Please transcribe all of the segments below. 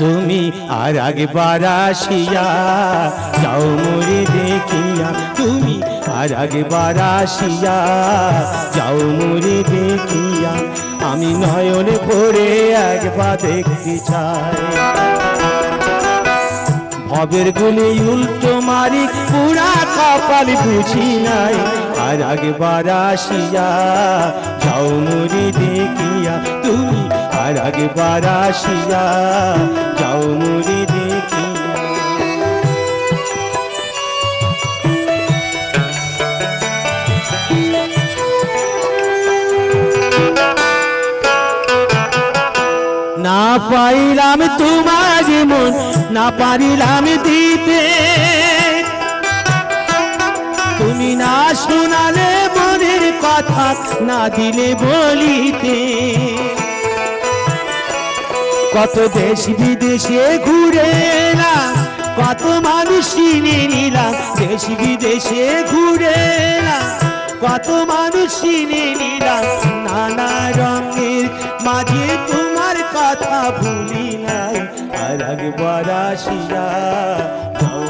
তুমি আর একবার আসিয়া যাও মোরে দেখিয়া, তুমি আর একবার আসিয়া যাও মোরে দেখিয়া, আমি নয়নে ভরে একবার দেখতে চাই। ভবের গুলি উল্টো মারি, পুরা কপাল বুঝি নাই, আর একবার আসিয়া যাও মুড়ি দেখিয়া, তুমি আর একবার আসিয়া যাও মুড়ি দেখিয়া না পাইলাম তোমার মন, না পারিলাম দিতে তুমি না শোনালে মনের কথা, না দিলে বলিতে। কত দেশ বিদেশে ঘুরে না কত মানুষ চিনে নিলাম দেশ বিদেশে ঘুরে না কত মানুষ চিনে নিলাম নানা রঙের মাঝে তোমার কথা ভুলি নাই আর একবার আসিয়া যাও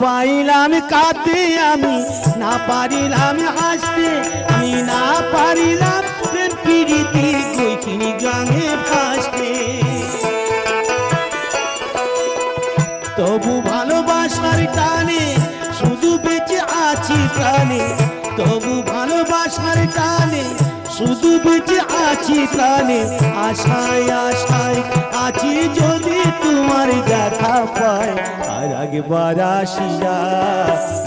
পাইলাম কাঁদতে আমি, না পারিলাম হাসতে, আমি না পারিলাম প্রেম কইখিনি গাঙে ভাসতে। তবু ভালোবাসার টানে, শুধু বেঁচে আছি প্রাণে। তবু ভালোবাসার টানে, শুধু বেঁচে আছি প্রাণে। আশায় আশায় আছি যদি তোমার পায়, আর একবার আসিয়া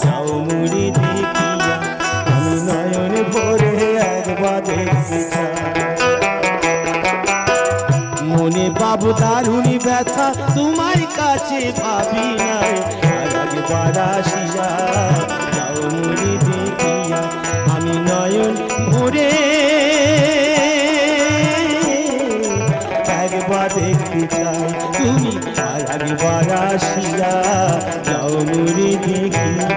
যাও মুড়ি দেখিয়া আমি নয়ন ভরে একবার মনে বাবু দারুণি ব্যথা, তোমার কাছে ভাবি নাই, আর একবার আসিয়া দেখতে চাই। তুমি আর একবার আসিয়া যাও মুড়ি দেখিয়া